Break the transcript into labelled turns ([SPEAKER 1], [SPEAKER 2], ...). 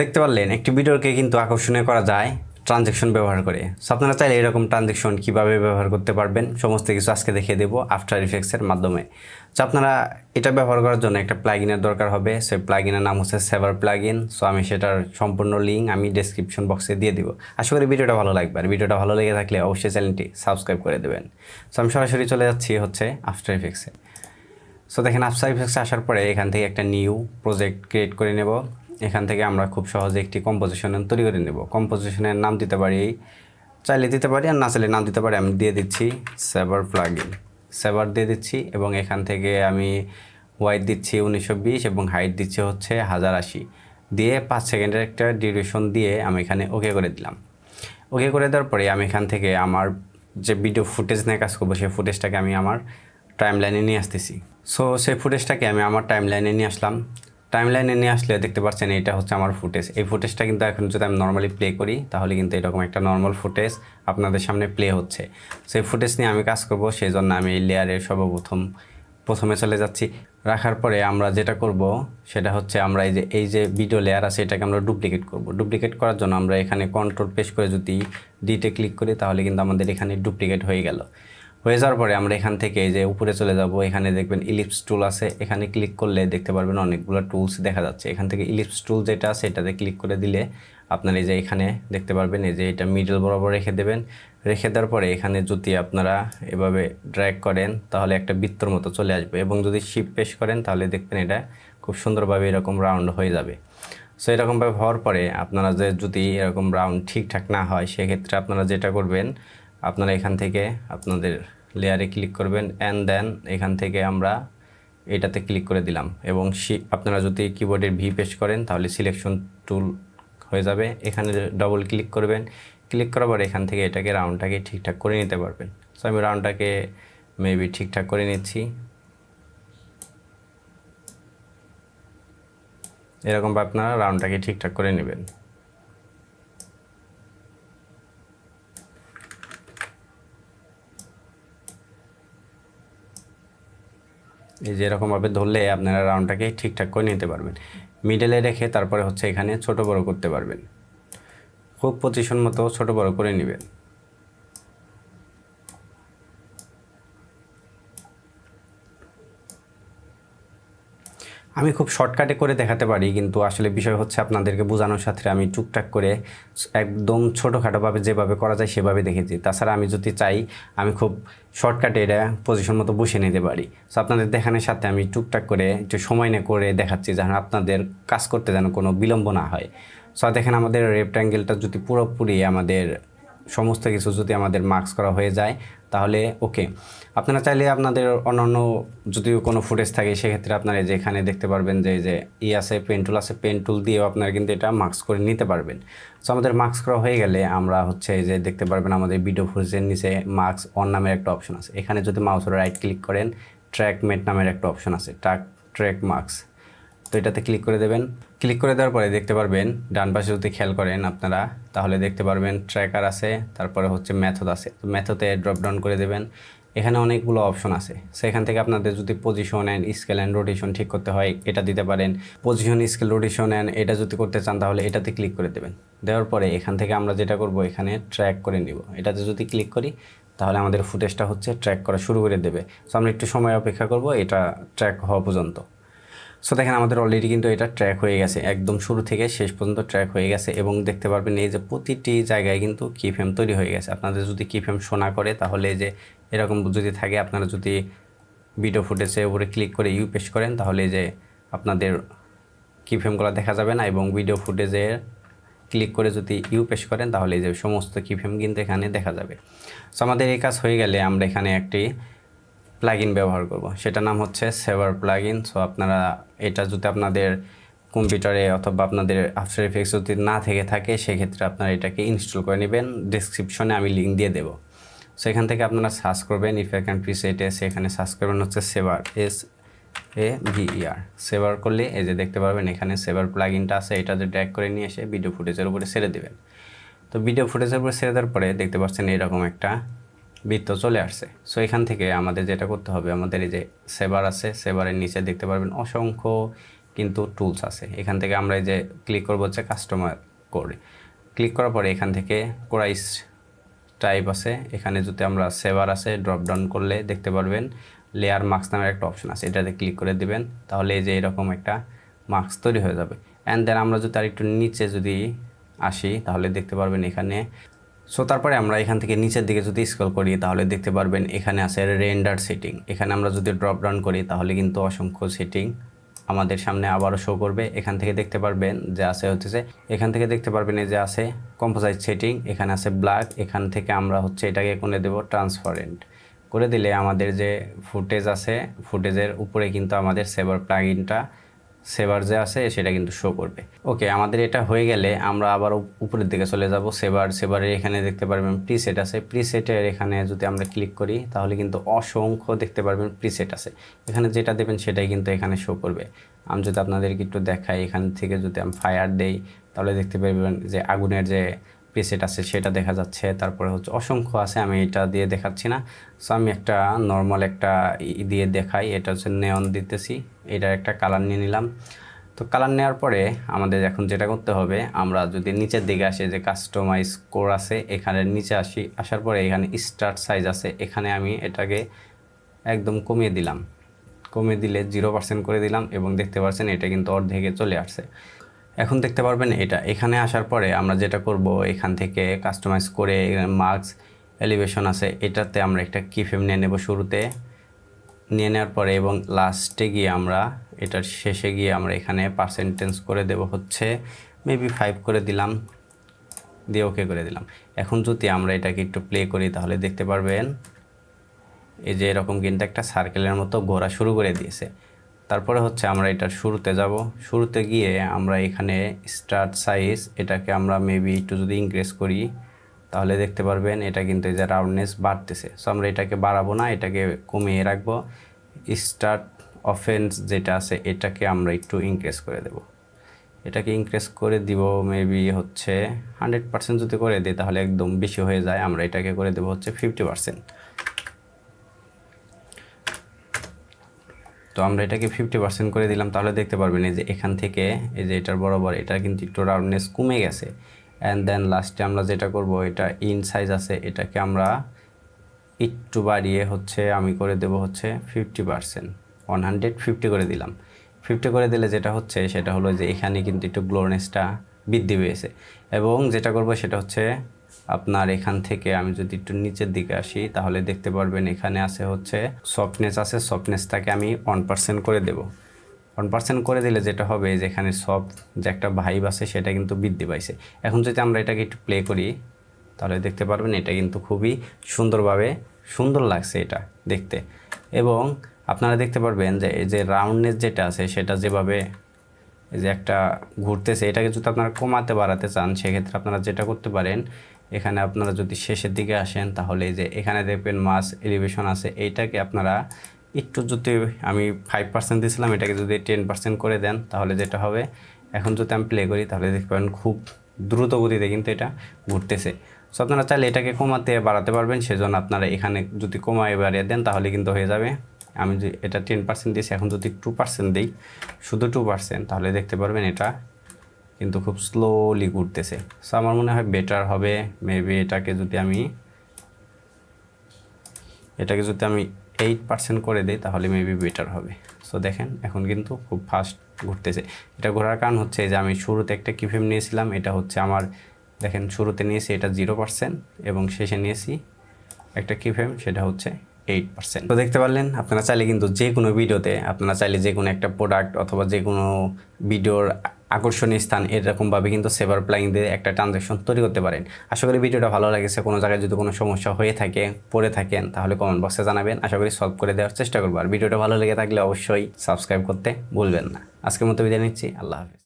[SPEAKER 1] দেখতে পারলেন, একটি ভিডিওকে কিন্তু আকর্ষণীয় করা যায় ট্রানজেকশন ব্যবহার করে। সো আপনারা চাইলে এরকম ট্রানজেকশন কীভাবে ব্যবহার করতে পারবেন, সমস্ত কিছু আজকে দেখিয়ে দেবো আফটার ইফেক্টসের মাধ্যমে। সো আপনারা এটা ব্যবহার করার জন্য একটা প্লাগিনের দরকার হবে, সেই প্লাগিনের নাম হচ্ছে সেভার প্লাগিন সো আমি সেটার সম্পূর্ণ লিঙ্ক আমি ডেসক্রিপশন বক্সে দিয়ে দিব। আশা করি ভিডিওটা ভালো লাগবে, আর ভিডিওটা ভালো লেগে থাকলে অবশ্যই চ্যানেলটি সাবস্ক্রাইব করে দেবেন। সো আমি সরাসরি চলে যাচ্ছি হচ্ছে আফটার ইফেক্টসে সো দেখেন আফটার ইফেক্টসে আসার পরে এখান থেকে একটা নিউ প্রজেক্ট ক্রিয়েট করে নেব। এখান থেকে আমরা খুব সহজে একটি কম্পোজিশনের তৈরি করে নেব। কম্পোজিশনের নাম দিতে পারি, চাইলে দিতে পারি আর না চাইলে নাম দিতে পারি আমি দিয়ে দিচ্ছি সেভার প্লাগইন সেভার দিয়ে দিচ্ছি এবং এখান থেকে আমি ওয়াইট দিচ্ছি উনিশশো বিশ এবং হাইট দিচ্ছি হচ্ছে হাজার আশি। দিয়ে পাঁচ সেকেন্ডের একটা ডিউরেশন দিয়ে আমি এখানে ওকে করে দিলাম। ওকে করে দেওয়ার পরে আমি এখান থেকে আমার যে ভিডিও ফুটেজ নিয়ে কাজ করব, সেই ফুটেজটাকে আমি আমার টাইম লাইনে নিয়ে আসতেছি। সো সেই ফুটেজটাকে আমি আমার টাইম লাইনে নিয়ে আসলাম। টাইম লাইনে নিয়ে আসলে দেখতে পাচ্ছেন এটা হচ্ছে আমার ফুটেজ এই ফুটেজটা কিন্তু এখন যদি আমি নর্মালি প্লে করি, তাহলে কিন্তু এরকম একটা নর্মাল ফুটেজ আপনাদের সামনে প্লে হচ্ছে। সেই ফুটেজ নিয়ে আমি কাজ করব সেই জন্য আমি এই লেয়ারের সর্বপ্রথম, প্রথমে চলে যাচ্ছি। রাখার পরে আমরা যেটা করব, সেটা হচ্ছে আমরা এই যে এই যে ভিডিও লেয়ার আছে, এটাকে আমরা ডুপ্লিকেট করব। ডুপ্লিকেট করার জন্য আমরা এখানে কন্ট্রোল পেশ করে যদি ডিটে ক্লিক করি, তাহলে কিন্তু আমাদের এখানে ডুপ্লিকেট হয়ে গেল। হয়ে যাওয়ার পরে আমরা এখান থেকে যে উপরে চলে যাব, এখানে দেখবেন ইলিপস টুল আছে। এখানে ক্লিক করলে দেখতে পারবেন অনেকগুলো টুলস দেখা যাচ্ছে। এখান থেকে ইলিপস টুল যেটা আছে, এটাতে ক্লিক করে দিলে আপনার এই যে এখানে দেখতে পারবেন এই যে এটা মিডল বরাবর রেখে দেবেন। রেখে দেওয়ার পরে এখানে যদি আপনারা এভাবে ড্র্যাগ করেন, তাহলে একটা বৃত্তর মতো চলে আসবে এবং যদি শিপ পেশ করেন, তাহলে দেখবেন এটা খুব সুন্দরভাবে এরকম রাউন্ড হয়ে যাবে। সো এরকমভাবে হওয়ার পরে আপনারা যে যদি এরকম রাউন্ড ঠিকঠাক না হয়, সেক্ষেত্রে আপনারা যেটা করবেন আপনারা এখান থেকে আপনাদের লেয়ারে ক্লিক করবেন অ্যান্ড দেন এখান থেকে আমরা এটাতে ক্লিক করে দিলাম এবং আপনারা যদি কিবোর্ডের ভি পেশ করেন তাহলে সিলেকশন টুল হয়ে যাবে। এখানে ডবল ক্লিক করবেন। ক্লিক করার পর এখান থেকে এটাকে রাউন্ডটাকে ঠিকঠাক করে নিতে পারবেন। সো আমি রাউন্ডটাকে মেবি ঠিকঠাক করে নিচ্ছি। এরকমভাবে আপনারা রাউন্ডটাকে ঠিকঠাক করে নেবেন। এই যে ধরলে আপনারা রাউন্ডটাকে ঠিকঠাক করে নিতে পারবেন। মিডলে রেখে তারপরে হচ্ছে এখানে ছোট বড় করতে পারবেন। খুব পজিশন মতো ছোট বড় করে নেবেন। আমি খুব শর্টকাটে করে দেখাতে পারি, কিন্তু আসলে বিষয় হচ্ছে আপনাদেরকে বোঝানোর সাথে আমি টুকটাক করে একদম ছোটোখাটোভাবে যেভাবে করা যায় সেভাবে দেখেছি। তাছাড়া আমি যদি চাই, আমি খুব শর্টকাটে এটা পজিশন মতো বসে নিতে পারি। সো আপনাদের দেখানোর সাথে আমি টুকটাক করে একটু সময় নিয়ে করে দেখাচ্ছি, যেন আপনাদের কাজ করতে যেন কোনো বিলম্ব না হয়। সো দেখেন আমাদের রেক্ট্যাঙ্গেলটা যদি পুরোপুরি আমাদের সমস্ত কিছু যদি আমাদের মার্কস করা হয়ে যায় তাহলে ওকে। আপনারা চাইলে আপনাদের অন্যান্য যদিও কোনো ফুটেজ থাকে, সেক্ষেত্রে আপনারা যেখানে দেখতে পারবেন যে যে ই আছে, পেন টুল আছে, পেন টুল দিয়েও আপনারা কিন্তু এটা মার্কস করে নিতে পারবেন। সো আমাদের মার্কস করা হয়ে গেলে আমরা হচ্ছে যে দেখতে পারবেন আমাদের ভিডিও ফুটেজের নিচে মার্কস অন নামের একটা অপশন আছে। এখানে যদি মাউসের রাইট ক্লিক করেন ট্র্যাক মেট নামের একটা অপশন আছে। ট্র্যাক ট্র্যাক মার্কস তো এটাতে ক্লিক করে দেবেন। ক্লিক করে দেওয়ার পরে দেখতে পারবেন, ডান পাশে যদি খেয়াল করেন আপনারা, তাহলে দেখতে পারবেন ট্র্যাকার আছে, তারপরে হচ্ছে ম্যাথড আছে। তো মেথডে ড্রপ ডাউন করে দেবেন। এখানে অনেকগুলো অপশন আছে। সেখান থেকে আপনাদের যদি position and scale and rotation ঠিক করতে হয়, এটা দিতে পারেন। পজিশন স্কেল রোটেশন অ্যান্ড এটা যদি করতে চান, তাহলে এটাতে ক্লিক করে দেবেন। দেওয়ার পরে এখান থেকে আমরা যেটা করব, এখানে ট্র্যাক করে নিব। এটাতে যদি ক্লিক করি, তাহলে আমাদের ফুটেজটা হচ্ছে ট্র্যাক করা শুরু করে দেবে। সো আমরা একটু সময় অপেক্ষা করব, এটা ট্র্যাক হওয়া পর্যন্ত। সো দেখেন, আমাদের অলরেডি কিন্তু এটা ট্র্যাক হয়ে গেছে। একদম শুরু থেকে শেষ পর্যন্ত ট্র্যাক হয়ে গেছে এবং দেখতে পারবেন এই যে প্রতিটি জায়গায় কিন্তু কিফ্রেম তৈরি হয়ে গেছে। আপনাদের যদি কিফ্রেম শোনা করে, তাহলে যে এরকম যদি থাকে, আপনারা যদি ভিডিও ফুটেজে উপরে ক্লিক করে ইউ পেশ করেন, তাহলে যে আপনাদের কিফ্রেমগুলো দেখা যাবে না এবং ভিডিও ফুটেজে ক্লিক করে যদি ইউ পেশ করেন, তাহলে যে সমস্ত কিফ্রেম কিন্তু এখানে দেখা যাবে। সো আমাদের এই কাজ হয়ে গেলে আমরা এখানে একটি প্লাগইন ব্যবহার করব। সেটার নাম হচ্ছে সেভার প্লাগইন সো আপনারা এটা যদি আপনাদের কম্পিউটারে অথবা আপনাদের আফটার এফেক্টস যদি না থেকে থাকে, সেক্ষেত্রে আপনারা এটাকে ইনস্টল করে নেবেন। ডিসক্রিপশনে আমি লিঙ্ক দিয়ে দেবো। সো এখান থেকে আপনারা সার্চ করবেন। ইফ আই ক্যান প্রিসেটে সেখানে সার্চ করবেন হচ্ছে saber S A V E R saber করলে এই যে দেখতে পারবেন, এখানে সেভার প্লাগইনটা আছে। এটা যে ড্র্যাগ করে নিয়ে এসে ভিডিও ফুটেজের উপরে ছেড়ে দেবেন। তো ভিডিও ফুটেজের উপরে ছেড়ে দেওয়ার পরে দেখতে পাচ্ছেন এরকম একটা বৃত্ত চলে আসছে। সো এখান থেকে আমাদের যেটা করতে হবে, আমাদের এই যে সেবার আছে, সেবারের নিচে দেখতে পারবেন অসংখ্য কিন্তু টুলস আছে। এখান থেকে আমরা এই যে ক্লিক করব হচ্ছে কাস্টমার করে ক্লিক করার পরে এখান থেকে কোরাইস টাইপ আছে। এখানে যদি আমরা সেভার আছে ড্রপ ডাউন করলে দেখতে পারবেন লেয়ার মার্কস নামের একটা অপশন আছে। এটাতে ক্লিক করে দিবেন, তাহলে এই যে এরকম একটা মার্কস তৈরি হয়ে যাবে। অ্যান্ড দেন আমরা যদি আর একটু নিচে যদি আসি, তাহলে দেখতে পারবেন এখানে সো তারপরে আমরা এখান থেকে নিচের দিকে যদি স্ক্রল করি, তাহলে দেখতে পারবেন এখানে আছে রেন্ডার সেটিং এখানে আমরা যদি ড্রপ ডাউন করি, তাহলে কিন্তু অসংখ্য সেটিং আমাদের সামনে আবারও শো করবে। এখান থেকে দেখতে পারবেন যে আছে হচ্ছে, এখান থেকে দেখতে পারবেন এই যে আছে কম্পোজাইট সেটিং এখানে আছে ব্ল্যাক এখান থেকে আমরা হচ্ছে এটাকে কোনে দেব ট্রান্সপারেন্ট করে দিলে আমাদের যে ফুটেজ আছে ফুটেজের উপরে কিন্তু আমাদের সেভার প্লাগইনটা সেভার যে আছে, সেটা কিন্তু শো করবে। ওকে আমাদের এটা হয়ে গেলে আমরা আবার উপরের দিকে চলে যাব। সেবার সেবারের এখানে দেখতে পারবেন প্রিসেট আছে। প্রিসেটের এখানে যদি আমরা ক্লিক করি, তাহলে কিন্তু অসংখ্য দেখতে পারবেন প্রিসেট আছে। এখানে যেটা দেবেন, সেটাই কিন্তু এখানে শো করবে। আমি যদি আপনাদেরকে একটু দেখাই, এখান থেকে যদি আমি ফায়ার দেই, তাহলে দেখতে পারবেন যে আগুনের যে প্রিসেট আছে, সেটা দেখা যাচ্ছে। তারপরে হচ্ছে অসংখ্য আছে, আমি এটা দিয়ে দেখাচ্ছি না। সো আমি একটা নর্মাল একটা দিয়ে দেখাই, এটা হচ্ছে নেয়ন দিতেছি, এটার একটা কালার নিয়ে নিলাম। তো কালার নেওয়ার পরে আমাদের এখন যেটা করতে হবে, আমরা যদি নিচের দিকে আসি, যে কাস্টমাইজ কোর আছে, এখানে নিচে আসি, আসার পরে এখানে স্টার্ট সাইজ আছে, এখানে আমি এটাকে একদম কমিয়ে দিলাম। কমিয়ে দিলে জিরো পার্সেন্ট করে দিলাম এবং দেখতে পাচ্ছেন এটা কিন্তু অর্ধেকে চলে আসছে। এখন দেখতে পারবেন এটা। এখানে আসার পরে আমরা যেটা করব, এখান থেকে কাস্টমাইজ করে মার্কস এলিভেশন আছে, এটাতে আমরা একটা কিফেম নিয়ে নেব শুরুতে। নিয়ে নেওয়ার পরে এবং লাস্টে গিয়ে আমরা, এটার শেষে গিয়ে আমরা এখানে পার্সেন্টেজ করে দেব হচ্ছে মেবি ফাইভ করে দিলাম, দিয়ে ওকে করে দিলাম। এখন যদি আমরা এটাকে একটু প্লে করি তাহলে দেখতে পারবেন, এই যে এরকম কিন্তু একটা সার্কেলের মতো ঘোরা শুরু করে দিয়েছে। তারপরে হচ্ছে আমরা এটা শুরুতে যাব। শুরুতে গিয়ে আমরা এখানে স্টার্ট সাইজ এটাকে আমরা মেবি একটু যদি ইনক্রিজ করি, তাহলে দেখতে পারবেন এটা কিন্তু এই যে রাউন্ডনেস বাড়তেছে। সো আমরা এটাকে বাড়াবো না, এটাকে কমিয়ে রাখব। স্টার্ট অফেন্স যেটা আছে, এটাকে আমরা একটু ইনক্রিজ করে দেব। এটাকে ইনক্রিজ করে দিব মেবি হচ্ছে হান্ড্রেড পার্সেন্ট যদি করে দিই, তাহলে একদম বেশি হয়ে যায়। আমরা এটাকে করে দেবো হচ্ছে ফিফটি পার্সেন্ট তো আমরা এটাকে ফিফটি পার্সেন্ট করে দিলাম, তাহলে দেখতে পারবেন এই যে এখান থেকে, এই যে এটার বরাবর এটা কিন্তু একটু রাউন্ডনেস কমে গেছে। অ্যান্ড দেন লাস্টে আমরা যেটা করব, এটা ইন সাইজ আছে, এটাকে আমরা একটু বাড়িয়ে হচ্ছে আমি করে দেব হচ্ছে fifty percent one hundred fifty করে দিলাম। ফিফটি করে দিলে যেটা হচ্ছে, সেটা হলো যে এখানে কিন্তু একটু গ্লোনেসটা বৃদ্ধি পেয়েছে। এবং যেটা করব, সেটা হচ্ছে আপনার এখান থেকে আমি যদি একটু নিচের দিকে আসি, তাহলে দেখতে পারবেন এখানে আছে হচ্ছে সফটনেস আছে সফটনেসটাকে আমি ওয়ান পার্সেন্ট করে দেব। ওয়ান পার্সেন্ট করে দিলে যেটা হবে, যে এখানে সফট যে একটা ভাইব আছে, সেটা কিন্তু বৃদ্ধি পাইছে। এখন যদি আমরা এটাকে একটু প্লে করি, তাহলে দেখতে পারবেন এটা কিন্তু খুবই সুন্দরভাবে সুন্দর লাগছে এটা দেখতে। এবং আপনারা দেখতে পারবেন যে, এই যে রাউন্ডনেস যেটা আছে, সেটা যেভাবে যে একটা ঘুরতেছে, এটাকে যদি আপনারা কমাতে বাড়াতে চান, সেক্ষেত্রে আপনারা যেটা করতে পারেন, এখানে আপনারা যদি শেষের দিকে আসেন, তাহলে যে এখানে দেখবেন মাস এলিভেশন আছে, এইটাকে আপনারা একটু যদি আমি ফাইভ পার্সেন্ট দিয়েছিলাম, এটাকে যদি টেন পার্সেন্ট করে দেন, তাহলে যেটা হবে, এখন যদি আমি প্লে করি, তাহলে দেখতে পাবেন খুব দ্রুত গতিতে কিন্তু এটা ঘুরতেছে। সো আপনারা চাইলে এটাকে কমাতে বাড়াতে পারবেন, সেজন্য আপনারা এখানে যদি কমায় বাড়িয়ে দেন, তাহলে কিন্তু হয়ে যাবে আমি যদি এটা টেন পার্সেন্ট দিয়েছি, এখন যদি টু পার্সেন্ট দিই, শুধু টু পার্সেন্ট তাহলে দেখতে পারবেন এটা কিন্তু খুব স্লোলি ঘুরতেছে। সো আমার মনে হয় বেটার হবে মেবি এটাকে যদি আমি, এটাকে যদি আমি এইট পার্সেন্ট করে দিই, তাহলে মেবি বেটার হবে। সো দেখেন, এখন কিন্তু খুব ফাস্ট ঘুরতেছে। এটা ঘোরার কারণ হচ্ছে যে আমি শুরুতে একটা কিফেম নিয়েছিলাম, এটা হচ্ছে আমার, দেখেন শুরুতে নিয়েছি এটা জিরো পার্সেন্ট এবং শেষে নিয়েছি একটা কিফেম সেটা হচ্ছে এইট পার্সেন্ট তো দেখতে পারলেন, আপনারা চাইলে কিন্তু যে কোনো ভিডিওতে, আপনারা চাইলে যে কোনো একটা প্রোডাক্ট অথবা যে কোনো ভিডিওর আকর্ষণীয় স্থান এরকমভাবে কিন্তু সেভার প্লাইং দিয়ে একটা ট্রানজ্যাকশন তৈরি করতে পারেন। আশা করি ভিডিওটা ভালো লাগেছে। কোনো জায়গায় যদি কোনো সমস্যা হয়ে থাকে, পড়ে থাকেন, তাহলে কমেন্ট বক্সে জানাবেন। আশা করি সলভ করে দেওয়ার চেষ্টা করব। আর ভিডিওটা ভালো লেগে থাকলে অবশ্যই সাবস্ক্রাইব করতে ভুলবেন না। আজকের মতো বিদায় নিচ্ছি। আল্লাহ হাফিজ।